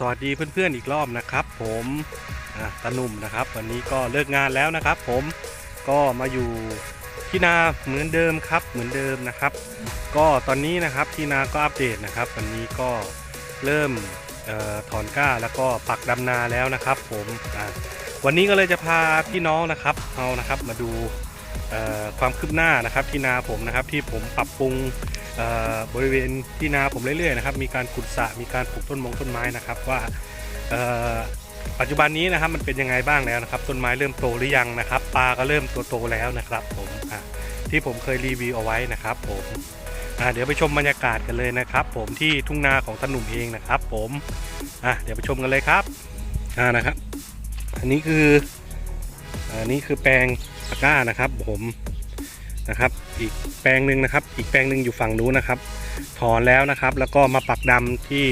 สวัสดีเพื่อนๆอีกรอบนะครับ ผมอะตาหนุ่มนะครับ วันนี้ก็เลิกงานแล้วนะครับ ผมก็มาอยู่ที่นาเหมือนเดิมครับเหมือนเดิมนะครับ ก็ตอนนี้นะครับที่นาก็อัปเดตนะครับ วันนี้ก็เริ่มออถอนก้าแล้วก็ปักดำนาแล้วนะครับ ผมวันนี้ก็เลยจะพาพี่น้องนะครับเอานะครับมาดูความคืบหน้านะครับที่นาผมนะครับที่ผมปรับปรุง บริเวณที่นาผมเรื่อยๆนะครับมีการขุดสระมีการปลูกต้นมงต้นไม้นะครับว่าปัจจุบันนี้นะครับมันเป็นยังไงบ้างแล้วนะครับ ต้นไม้เริ่มโตหรือยังนะครับปลาก็เริ่มตัวโตแล้วนะครับผมที่ผมเคยรีวิวเอาไว้นะครับผมเดี๋ยวไปชมบรรยากาศกันเลยนะครับ ผมที่ทุ่งนาของตาหนุ่มเองนะครับ ผมเดี๋ยวไปชมกันเลยครับนะครับ อันนี้คืออันนี้คือแปลงตะกร้านะครับ ผมนะครับ อีกแปลงหนึ่งนะครับ อีกแปลงหนึ่งอยู่ฝั่งนู้นนะครับ ถอนแล้วนะครับ แล้วก็มาปักดำที่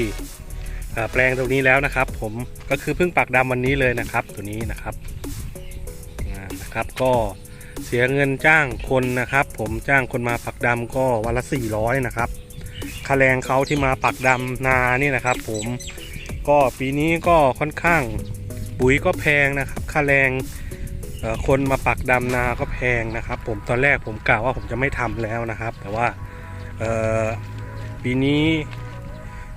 แปลงตรงนี้แล้วนะครับ ผมก็คือเพิ่งปักดำวันนี้เลยนะครับ ตัวนี้นะครับนะครับก็เสียเงินจ้างคนนะครับ ผมจ้างคนมาปักดำก็วันละ 400 นะครับค่าแรงเขาที่มาปักดำนานี่นะครับ ผมก็ปีนี้ก็ค่อนข้างปุ๋ยก็แพงนะครับค่าแรง คนมาปักดำนาก็แพงนะครับ ผมตอนแรกผมกล่าวว่าผมจะไม่ทำแล้วนะครับ แต่ว่าปีนี้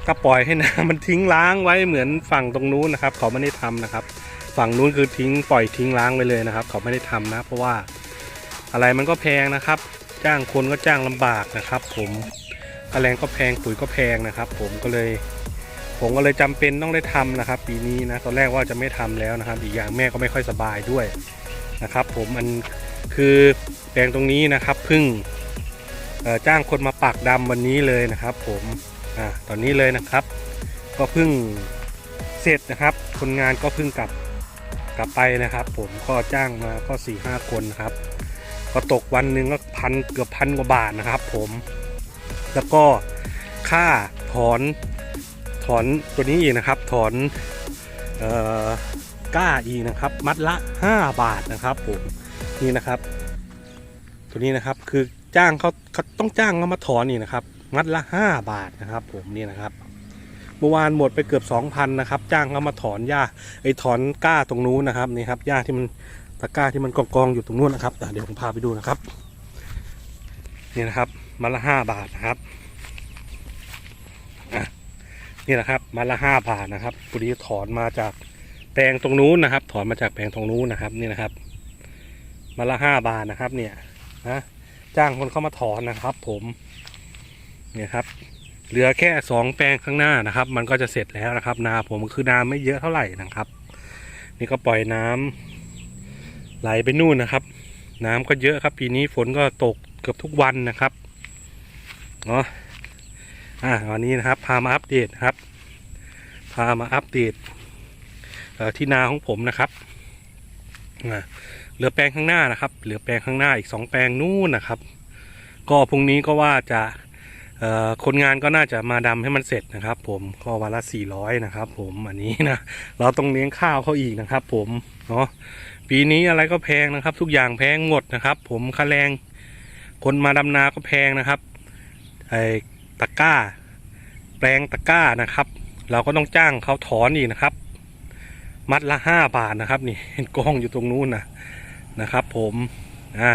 ก็ปล่อยให้นามันทิ้งล้างไว้เหมือนฝั่งตรงนู้นนะครับ เขาไม่ได้ทำนะครับ ฝั่งนู้นคือทิ้งปล่อยทิ้งล้างไปเลยนะครับ เขาไม่ได้ทำนะ เพราะว่าอะไรมันก็แพงนะครับ จ้างคนก็จ้างลำบากนะครับ ผมแรงก็แพงปุ๋ยก็แพงนะครับ ผมก็เลยผมก็เลยจำเป็นต้องได้ทำนะครับ ปีนี้นะตอนแรกว่าจะไม่ทำแล้วนะครับ อีกอย่างแม่ก็ไม่ค่อยสบายด้วย นะครับ ผมมันคือแปลงตรงนี้นะครับพึ่งจ้างคนมาปักดำวันนี้เลยนะครับ ผมอ่าตอนนี้เลยนะครับ ก็เพิ่งเสร็จนะครับ คนงานก็เพิ่งกลับกลับไปนะครับ ผมก็จ้างมาก็4ี่ห้าคนครับ ก็ตกวันหนึ่งก็พันเกือบพันกว่าบาทนะครับ ผม แล้วก็ค่าถอนถอนตัวนี้อีกนะครับ ถอนเอ่อ ก้าอีนะครับ มัดละ 5 บาทนะครับผมนี่นะครับ ตัวนี้นะครับคือจ้างเขาเขาต้องจ้างเขามาถอนนี่นะครับ มัดละ 5 บาทนะครับ ผมนี่นะครับเมื่อวานหมดไปเกือบ 2,000นะครับ จ้างเขามาถอนหญ้าไอ้ถอนก้าตรงนู้นนะครับนี่ครับหญ้าที่มันตะก้าที่มันกองกองอยู่ตรงนู้นนะครับเดี๋ยวผมพาไปดูนะครับนี่นะครับมัดละ5บาทนะครับนี่นะครับมัดละ5บาทนะครับปุริถอนมาจาก แปลงตรงนู้นนะครับ ถอนมาจากแปลงตรงนู้นนะครับนี่นะครับมาละห้าบาทนะครับ เนี่ยนะจ้างคนเข้ามาถอนนะครับ ผมเนี่ยครับ เหลือแค่สองแปลงข้างหน้านะครับ มันก็จะเสร็จแล้วนะครับ นาผมคือนาไม่เยอะเท่าไหร่นะครับ นี่ก็ปล่อยน้ำไหลไปนู่นนะครับ น้ำก็เยอะครับ ปีนี้ฝนก็ตกเกือบทุกวันนะครับเนาะอ่าวันนี้นะครับ พามาอัปเดตครับ พามาอัปเดต ที่นาของผมนะครับเหลือแปลงข้างหน้านะครับ เหลือแปลงข้างหน้าอีก2แปลงนู่นนะครับ ก็พรุ่งนี้ก็ว่าจะคนงานก็น่าจะมาดำให้มันเสร็จนะครับ ผมก็วันละ400นะครับ ผมอันนี้นะเราต้องเลี้ยงข้าวเขาอีกนะครับ ผมเนาะปีนี้อะไรก็แพงนะครับ ทุกอย่างแพงหมดนะครับ ผมค่าแรง คนมาดำนาก็แพงนะครับไอ้ตะก้า แปลงตะก้านะครับ เราก็ต้องจ้างเขาถอนอีกนะครับ มัดละห้าบาทนะครับนี่เห็นกองอยู่ตรงนู้นนะนะครับ ผมอ่า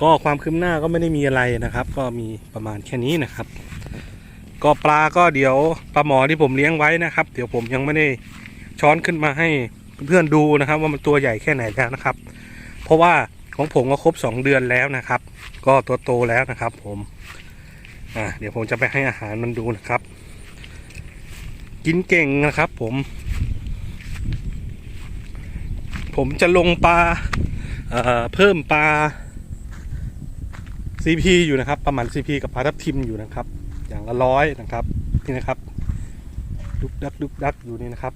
ก็ความคืบหน้าก็ไม่ได้มีอะไรนะครับ ก็มีประมาณแค่นี้นะครับ ก็ปลาก็เดี๋ยวปลาหมอที่ผมเลี้ยงไว้นะครับ เดี๋ยวผมยังไม่ได้ช้อนขึ้นมาให้เพื่อนๆดูนะครับ ว่ามันตัวใหญ่แค่ไหนแล้วนะครับ เพราะว่าของผมก็ครบสองเดือนแล้วนะครับ ก็ตัวโตแล้วนะครับ ผมอ่าเดี๋ยวผมจะไปให้อาหารมันดูนะครับ กินเก่งนะครับ ผม ผมจะลงปลาเเพิ่มปลา CP อยู่นะครับ ประมาณ CP กับปลาทับทิมอยู่นะครับ อย่างละร้อยนะครับนี่นะครับ ดุกดักดุกดักอยู่นี่นะครับ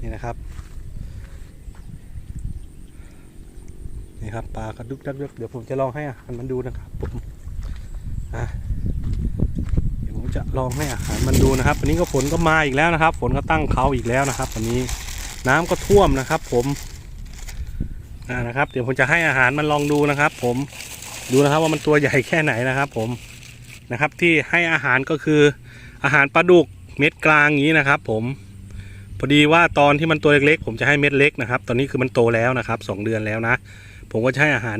นี่นะครับนี่ครับปลากระดุกดักดุกเดี๋ยวผมจะลองให้อาหารมันดูนะครับผม จะลองให้อาหารมันดูนะครับ วันนี้ก็ฝนก็มาอีกแล้วนะครับ ฝนก็ตั้งเขาอีกแล้วนะครับวันนี้น้ำก็ท่วมนะครับ ผมนะครับ เดี๋ยวผมจะให้อาหารมันลองดูนะครับ ผมดูนะครับว่ามันตัวใหญ่แค่ไหนนะครับ ผมนะครับ ที่ให้อาหารก็คืออาหารปลาดุกเม็ดกลางอย่างนี้นะครับ ผมพอดีว่าตอนที่มันตัวเล็กๆ ผมจะให้เม็ดเล็กนะครับ ตอนนี้คือมันโตแล้วนะครับสองเดือนแล้วนะ ผมก็จะให้อาหาร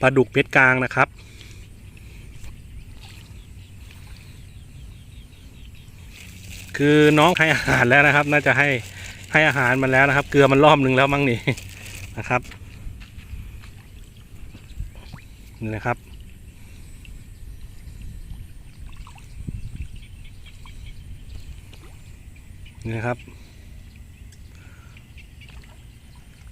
ปลาดุกเม็ดกลางนะครับ คือน้องให้อาหารแล้วนะครับ น่าจะให้ให้อาหารมันแล้วนะครับ เกลือมันรอบนึงแล้วมั้งนี่นะครับนี่นะครับ นี่นะครับ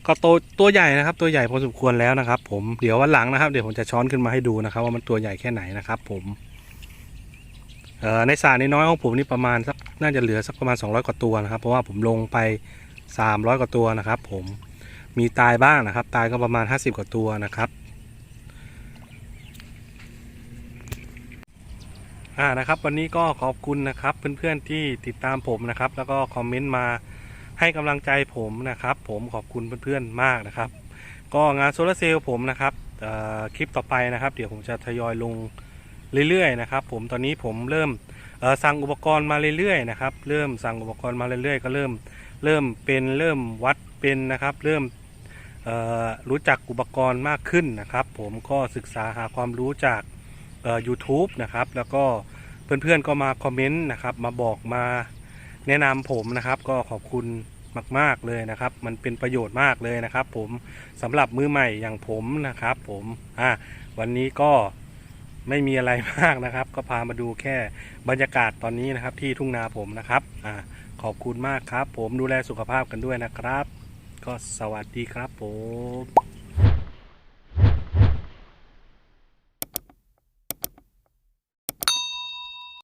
ก็โตตัวใหญ่นะครับ ตัวใหญ่พอสมควรแล้วนะครับ ผมเดี๋ยววันหลังนะครับ เดี๋ยวผมจะช้อนขึ้นมาให้ดูนะครับ ว่ามันตัวใหญ่แค่ไหนนะครับ ผม ในสระนน้อยของผมนี่ประมาณสักน่าจะเหลือสักประมาณ 200 กว่าตัวนะครับ เพราะว่าผมลงไป 300 กว่าตัวนะครับ ผมมีตายบ้างนะครับ ตายก็ประมาณ 50 กว่าตัวนะครับอ่านะครับ วันนี้ก็ขอบคุณนะครับเพื่อนๆที่ติดตามผมนะครับ แล้วก็คอมเมนต์มาให้กำลังใจผมนะครับ ผมขอบคุณเพื่อนๆมากนะครับ ก็งานโซลาเซลล์ผมนะครับคลิปต่อไปนะครับ เดี๋ยวผมจะทยอยลง เรื่อยๆนะครับผมตอนนี้ผมเริ่มสั่งอุปกรณ์มาเรื่อยๆนะครับเริ่มสั่งอุปกรณ์มาเรื่อยๆ ก็เริ่มเริ่มเป็นเริ่มวัดเป็นนะครับ เริ่มรู้จักอุปกรณ์มากขึ้นนะครับ ผมก็ศึกษาหาความรู้จากเอ่อ YouTube นะครับ แล้วก็เพื่อนๆก็มาคอมเมนต์นะครับ มาบอกมาแนะนำผมนะครับ ก็ขอบคุณมาก ๆ เลยนะครับ มันเป็นประโยชน์มากเลยนะครับ ผมสำหรับมือใหม่อย่างผมนะครับ ผมอะวันนี้ก็ ไม่มีอะไรมากนะครับ ก็พามาดูแค่บรรยากาศตอนนี้นะครับ ที่ทุ่งนาผมนะครับอ่าขอบคุณมากครับ ผมดูแลสุขภาพกันด้วยนะครับ ก็สวัสดีครับผม